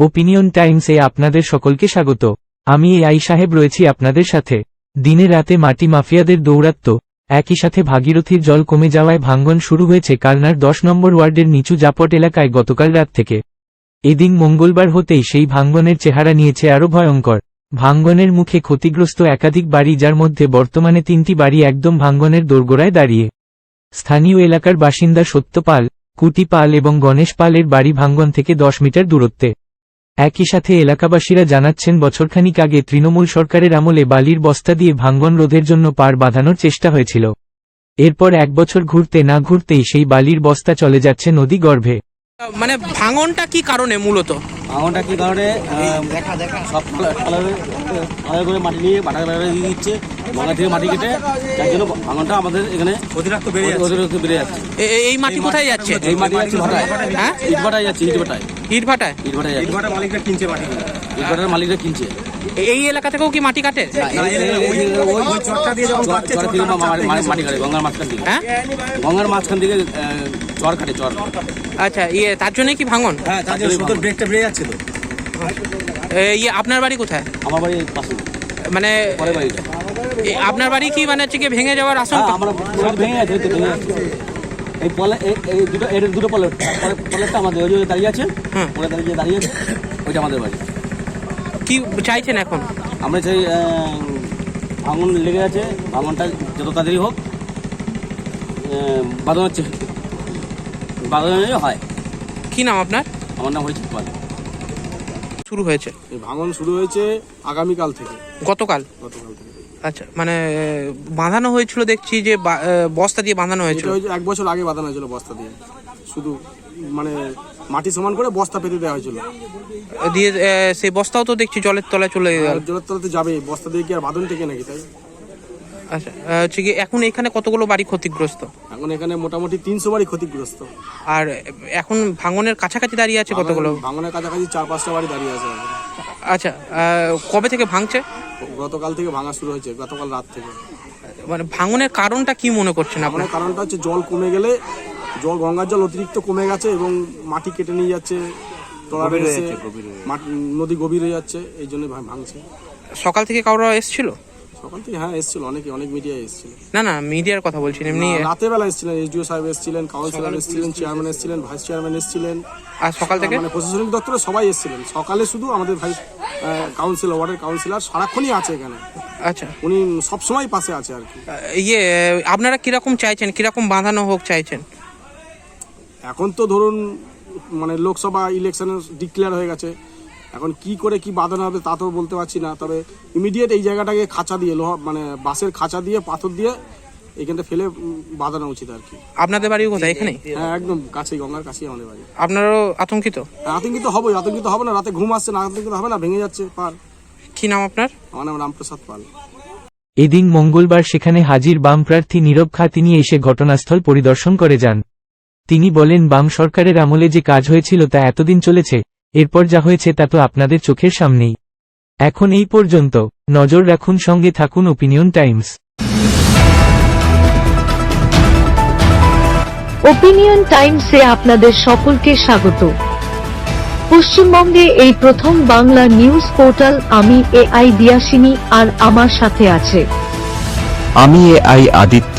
Opinion টাইমসে আপনাদের সকলকে স্বাগত। আমি এ আই সাহেব রয়েছি আপনাদের সাথে। দিনে রাতে মাটি মাফিয়াদের দৌরাত্ম একই সাথে ভাগীরথীর জল কমে যাওয়ায় ভাঙ্গন শুরু হয়েছে কালনার দশ নম্বর ওয়ার্ডের নিচু জাপট এলাকায় গতকাল রাত থেকে। এদিন মঙ্গলবার হতেই সেই ভাঙ্গনের চেহারা নিয়েছে আরও ভয়ঙ্কর। ভাঙ্গনের মুখে ক্ষতিগ্রস্ত একাধিক বাড়ি যার মধ্যে বর্তমানে তিনটি বাড়ি একদম ভাঙ্গনের দোরগোড়ায় দাঁড়িয়ে। স্থানীয় এলাকার বাসিন্দা সত্য পাল কুটি পাল এবং গণেশ পালের বাড়ি ভাঙ্গন থেকে দশ মিটার দূরত্বে। একই সাথে এলাকাবাসীরা জানাচ্ছেন, বছরখানিক আগে তৃণমূল সরকারের আমলে বালির বস্তা দিয়ে ভাঙ্গন রোধের জন্য পার বাঁধানোর চেষ্টা হয়েছিল। এরপর এক বছর ঘুরতে না ঘুরতেই সেই বালির বস্তা চলে যাচ্ছে নদী গর্ভে। মানে ভাঙনটা কি কারণে মূলত? ভাঙনটা কি কারণে সব আলাদা করে মাটি নিয়ে বাটা কালারে দিয়ে দিচ্ছে বাংলা থেকে মাটি কেটে যার জন্য ভাঙনটা আমাদের এখানে অতিরিক্ত বেড়ে অতিরিক্ত বেড়ে যাচ্ছে। এই মাটি কোথায় যাচ্ছে? এই মাটি যাচ্ছে ভাটায়। হ্যাঁ? ইট ভাটায় যাচ্ছে ইট ভাটায় ইট ভাটায় ইট ভাটায় ইট ভাটার মালিকরা কিনছে মাটি। ইট ভাটার মালিকরা কিনছে। এই এলাকা থেকেও কি মাটি কাটে? মাটি কাটে গঙ্গার মাঝখান থেকে হ্যাঁ? গঙ্গার মাঝখান থেকে চর কাটে চর। আচ্ছা ইয়ে তার জন্য কি ভাঙন? হ্যাঁ তার জন্য সুতোর ব্রেকটা বেড়ে ইয়ে আপনার বাড়ি কোথায়? আমার বাড়ি পাশে মানে আপনার বাড়ি কি মানে হচ্ছে ভেঙে যাওয়ার হ্যাঁ, আশঙ্কা? আমরা ভেঙে এই তো যাচ্ছে এই পলে এই- দুটো এর দুটো পলে পলে- পলেরটা আমাদের ওই যে দাঁড়িয়ে আছে। ওরা দাঁড়িয়ে দাঁড়িয়ে আছে ওইটা আমাদের বাড়ি। কি চাইছেন এখন? আমরা সেই ভাঙন লেগে আছে ভাঙনটা যত তাড়াতাড়ি হোক বাঁধানো হচ্ছে বাঁধানো হয়। কি নাম আপনার? আমার নাম হয়েছে পাল। শুরু হয়েছে। ভাঙন শুরু হয়েছে আগামীকাল থেকে। গতকাল? গতকাল থেকে। আচ্ছা মানে বাঁধানো হয়েছিল দেখছি যে বস্তা দিয়ে বাঁধানো হয়েছিল। এক বছর আগে বাঁধানো হয়েছিল বস্তা দিয়ে। শুধু মানে মাটি সমান করে বস্তা পেতে দেওয়া হয়েছিল। দিয়ে সেই বস্তাও তো দেখছি জলের তলায় চলে গেল। জলের তলাতে যাবে বস্তা দিয়ে কি আর বাঁধন টেকে নাকি তাই? আচ্ছা হচ্ছে কি এখন এখানে কতগুলো বাড়ি ক্ষতিগ্রস্ত? এখন এখানে মোটামুটি তিনশো বাড়ি ক্ষতিগ্রস্ত। আর এখন ভাঙনের কাছাকাছি দাঁড়িয়ে আছে কতগুলো? ভাঙনের কাছাকাছি চার পাঁচটা বাড়ি দাঁড়িয়ে আছে। আচ্ছা কবে থেকে ভাঙছে? গতকাল থেকে ভাঙা শুরু হয়েছে গতকাল রাত থেকে। মানে ভাঙনের কারণটা কি মনে করছেন আপনার? কারণটা হচ্ছে জল কমে গেলে জল গঙ্গার জল অতিরিক্ত কমে গেছে এবং মাটি কেটে নিয়ে যাচ্ছে ট্রলারে এসে মাটি- নদী গভীর হয়ে যাচ্ছে এই জন্য ভাঙছে। সকাল থেকে কারোর এসেছিল? সকাল থেকে হ্যাঁ এসেছিল অনেকে অনেক মিডিয়া এসেছিল। না না মিডিয়ার কথা বলছি না, এমনি রাতের বেলা এসেছিলেন এসডিও সাহেব এসেছিলেন কাউন্সিলর এসেছিলেন চেয়ারম্যান এসেছিলেন ভাইস চেয়ারম্যান এসেছিলেন। আর সকাল থেকে? মানে প্রশাসনিক দপ্তরে সবাই এসেছিলেন। সকালে শুধু আমাদের ভাইস কাউন্সিলর ওয়ার্ডের কাউন্সিলর সারাক্ষণই আছে এখানে। আচ্ছা। উনি সবসময় পাশে আছে আর কি। ইয়ে আপনারা কীরকম চাইছেন? কীরকম বাঁধানো হোক চাইছেন? এখন তো ধরুন মানে লোকসভা ইলেকশন ডিক্লেয়ার হয়ে গেছে। এখন কি করে কি বাঁধানো হবে তা তো বলতে পারছি না। তবে ইমিডিয়েট এই জায়গাটাকে খাঁচা দিয়ে লোহা মানে বাঁশের খাঁচা দিয়ে পাথর দিয়ে এখানটা ফেলে বাঁধানো উচিত আর কি। আপনাদের বাড়ি কোথায়? এখানে? হ্যাঁ একদম কাছেই গঙ্গার কাছেই আমাদের বাড়ি। আপনারও আতঙ্কিত? হ্যাঁ, আতঙ্কিত হবেই আতঙ্কিত হবে না রাতে ঘুম আসছে না আতঙ্কিত হবে না ভেঙে যাচ্ছে পার কি নাম আপনার? আমার নাম রামপ্রসাদ পাল। এদিন মঙ্গলবার সেখানে হাজির বাম প্রার্থী নীরব খা তিনি এসে ঘটনাস্থল পরিদর্শন করে যান। তিনি বলেন বাম সরকারের আমলে যে কাজ হয়েছিল তা এতদিন চলেছে এরপর যা হয়েছে তা তো আপনাদের চোখের সামনেই। এখন এই পর্যন্ত নজর রাখুন সঙ্গে থাকুন ওপিনিয়ন টাইমস ওপিনিয়ন টাইমসে আপনাদের সকলকে স্বাগত। পশ্চিমবঙ্গে এই প্রথম বাংলা নিউজ পোর্টাল আমি এ আই দিয়াসিনী আর আমার সাথে আছে। আমি এ আই আদিত্য।